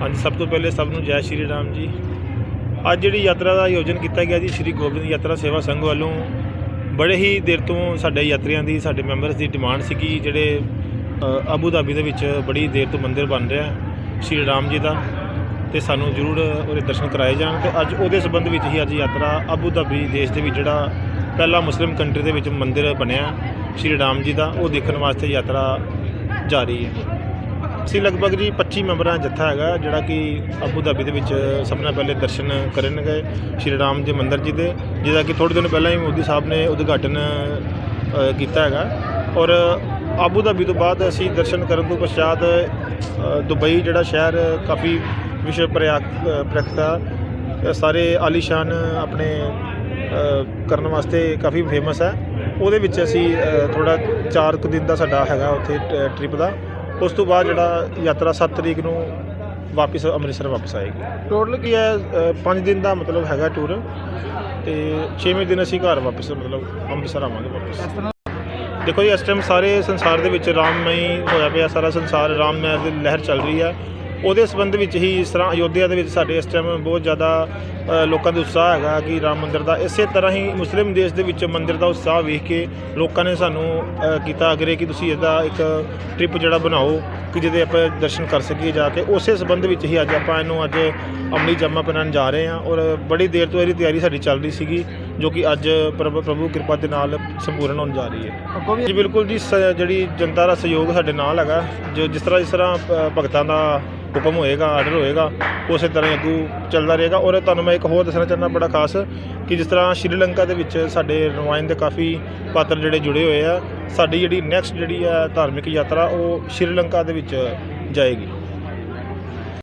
ਹਾਂਜੀ ਸਭ ਤੋਂ ਪਹਿਲੇ ਸਭ ਨੂੰ ਜੈ ਸ਼੍ਰੀ ਰਾਮ ਜੀ। ਅੱਜ ਜਿਹੜੀ ਯਾਤਰਾ ਦਾ ਆਯੋਜਨ ਕੀਤਾ ਗਿਆ ਜੀ ਸ਼੍ਰੀ ਗੋਬਿੰਦ ਯਾਤਰਾ ਸੇਵਾ ਸੰਘ ਵੱਲੋਂ ਬੜੇ ਹੀ ਦੇਰ ਤੋਂ ਸਾਡੇ ਯਾਤਰੀਆਂ ਦੀ ਸਾਡੇ ਮੈਂਬਰਸ ਦੀ ਡਿਮਾਂਡ ਸੀਗੀ ਜਿਹੜੇ ਅ, ਧਾਬੀ ਦੇ ਵਿੱਚ ਬੜੀ ਦੇਰ ਤੋਂ ਮੰਦਿਰ ਬਣ ਰਿਹਾ ਸ਼੍ਰੀ ਰਾਮ ਜੀ ਦਾ ਤੇ ਸਾਨੂੰ ਜ਼ਰੂਰ ਉਹਦੇ ਦਰਸ਼ਨ ਕਰਾਏ ਜਾਣ। ਤੇ ਅੱਜ ਉਹਦੇ ਸੰਬੰਧ ਵਿੱਚ ਹੀ ਅੱਜ ਯਾਤਰਾ ਆਬੂ ਧਾਬੀ ਦੇਸ਼ ਦੇ ਵਿੱਚ ਜਿਹੜਾ ਪਹਿਲਾ ਮੁਸਲਿਮ ਕੰਟਰੀ ਦੇ ਵਿੱਚ ਮੰਦਿਰ ਬਣਿਆ ਸ਼੍ਰੀ ਰਾਮ ਜੀ ਦਾ ਉਹ ਦੇਖਣ ਵਾਸਤੇ ਯਾਤਰਾ ਜਾਰੀ ਹੈ। ਅਸੀਂ ਲਗਭਗ ਜੀ 25 ਮੈਂਬਰਾਂ ਦਾ ਜੱਥਾ ਹੈਗਾ ਜਿਹੜਾ ਕਿ ਆਬੂ ਧਾਬੀ ਦੇ ਵਿੱਚ ਸਭ ਤੋਂ ਪਹਿਲੇ ਦਰਸ਼ਨ ਕਰਨਗੇ ਸ਼੍ਰੀ ਰਾਮ ਜੀ ਮੰਦਿਰ ਜੀ ਦੇ ਜਿਹਦਾ ਕਿ ਥੋੜ੍ਹੇ ਦਿਨ ਪਹਿਲਾਂ ਹੀ ਮੋਦੀ ਸਾਹਿਬ ਨੇ ਉਦਘਾਟਨ ਕੀਤਾ ਹੈਗਾ। ਔਰ ਆਬੂ ਧਾਬੀ ਤੋਂ ਬਾਅਦ ਅਸੀਂ ਦਰਸ਼ਨ ਕਰਨ ਤੋਂ ਪਛਾਤ ਦੁਬਈ ਜਿਹੜਾ ਸ਼ਹਿਰ ਕਾਫੀ ਵਿਸ਼ਵ ਪ੍ਰਯਾਗ ਪ੍ਰਖਤਾ ਅ, ਸਾਰੇ ਆਲੀਸ਼ਾਨ ਆਪਣੇ ਕਰਨ ਵਾਸਤੇ ਕਾਫੀ ਫੇਮਸ ਹੈ। ਉਹਦੇ ਵਿੱਚ ਅਸੀਂ ਥੋੜਾ 4 ਕੁ ਦਿਨ ਦਾ ਸਾਡਾ ਹੈਗਾ ਉੱਥੇ ਟ੍ਰਿਪ ਦਾ। ਉਸ ਤੋਂ ਬਾਅਦ ਜਿਹੜਾ ਯਾਤਰਾ 7 ਤਰੀਕ ਨੂੰ ਵਾਪਿਸ ਅੰਮ੍ਰਿਤਸਰ ਵਾਪਸ ਆਏਗੀ। ਟੋਟਲ ਕੀ ਹੈ 5 ਦਿਨ ਦਾ ਮਤਲਬ ਹੈਗਾ ਟੂਰ ਤੇ 6ਵੇਂ ਦਿਨ ਅਸੀਂ ਘਰ ਵਾਪਸ, ਮਤਲਬ ਅੰਮ੍ਰਿਤਸਰ ਆਵਾਂਗੇ ਵਾਪਸ। ਦੇਖੋ ਜੀ, ਇਸ ਟਾਈਮ ਸਾਰੇ ਸੰਸਾਰ ਦੇ ਵਿੱਚ ਰਾਮਮਈ ਹੋਇਆ ਪਿਆ, ਸਾਰਾ ਸੰਸਾਰ ਰਾਮਮੈ ਦੀ ਲਹਿਰ ਚੱਲ ਰਹੀ ਹੈ। ਉਹਦੇ ਸੰਬੰਧ ਵਿੱਚ ਹੀ ਇਸ ਤਰ੍ਹਾਂ ਅਯੋਧਿਆ ਦੇ ਵਿੱਚ ਸਾਡੇ ਇਸ ਟਾਈਮ ਬਹੁਤ ਜ਼ਿਆਦਾ ਲੋਕਾਂ ਦਾ ਉਤਸ਼ਾਹ ਹੈਗਾ ਕਿ ਰਾਮ ਮੰਦਿਰ ਦਾ। ਇਸੇ ਤਰ੍ਹਾਂ ਹੀ ਮੁਸਲਿਮ ਦੇਸ਼ ਦੇ ਵਿੱਚ ਮੰਦਿਰ ਦਾ ਉਤਸ਼ਾਹ ਵੇਖ ਕੇ ਲੋਕਾਂ ਨੇ ਸਾਨੂੰ ਕੀਤਾ ਅਗਰੇ ਕਿ ਤੁਸੀਂ ਇਹਦਾ ਇੱਕ ਟ੍ਰਿਪ ਜਿਹੜਾ ਬਣਾਓ, ਕਿ ਜਿਹਦੇ ਆਪਾਂ ਦਰਸ਼ਨ ਕਰ ਸਕੀਏ ਜਾ ਕੇ। ਉਸੇ ਸੰਬੰਧ ਵਿੱਚ ਹੀ ਅੱਜ ਆਪਾਂ ਇਹਨੂੰ ਅੱਜ ਅਮਲੀ ਜਮਾ ਪਹਿਨਾਉਣ ਜਾ ਰਹੇ ਹਾਂ ਔਰ ਬੜੀ ਦੇਰ ਤੋਂ ਇਹਦੀ ਤਿਆਰੀ ਸਾਡੀ ਚੱਲ ਰਹੀ ਸੀਗੀ। ਜੋ ਕਿ ਅੱਜ ਪ੍ਰਭ ਪ੍ਰਭੂ ਕਿਰਪਾ ਦੇ ਨਾਲ ਸੰਪੂਰਨ ਹੋਣ ਜਾ ਰਹੀ ਹੈ। ਜੀ ਬਿਲਕੁਲ ਜੀ ਸ- ਜਿਹੜੀ ਜਨਤਾ ਦਾ ਸਹਿਯੋਗ ਸਾਡੇ ਨਾਲ ਹੈਗਾ ਜੋ ਜਿਸ ਤਰ੍ਹਾਂ ਜਿਸ ਤਰ੍ਹਾਂ ਅ, ਭਗਤਾਂ ਦਾ ਹੁਕਮ ਹੋਏਗਾ ਆਰਡਰ ਹੋਏਗਾ ਉਸੇ ਤਰ੍ਹਾਂ ਹੀ ਅੱਗੂ ਚੱਲਦਾ ਰਹੇਗਾ। ਔਰ ਤੁਹਾਨੂੰ ਮੈਂ ਇੱਕ ਹੋਰ ਦੱਸਣਾ ਚਾਹੁੰਦਾ ਬੜਾ ਖਾਸ ਕਿ ਜਿਸ ਤਰ੍ਹਾਂ ਸ਼੍ਰੀਲੰਕਾ ਦੇ ਵਿੱਚ ਸਾਡੇ ਰਮਾਇਣ ਦੇ ਕਾਫੀ ਪਾਤਰ ਜਿਹੜੇ ਜੁੜੇ ਹੋਏ ਆ ਸਾਡੀ ਜਿਹੜੀ ਨੈਕਸਟ ਜਿਹੜੀ ਹੈ ਧਾਰਮਿਕ ਯਾਤਰਾ ਉਹ ਸ਼੍ਰੀਲੰਕਾ ਦੇ ਵਿੱਚ ਜਾਏਗੀ।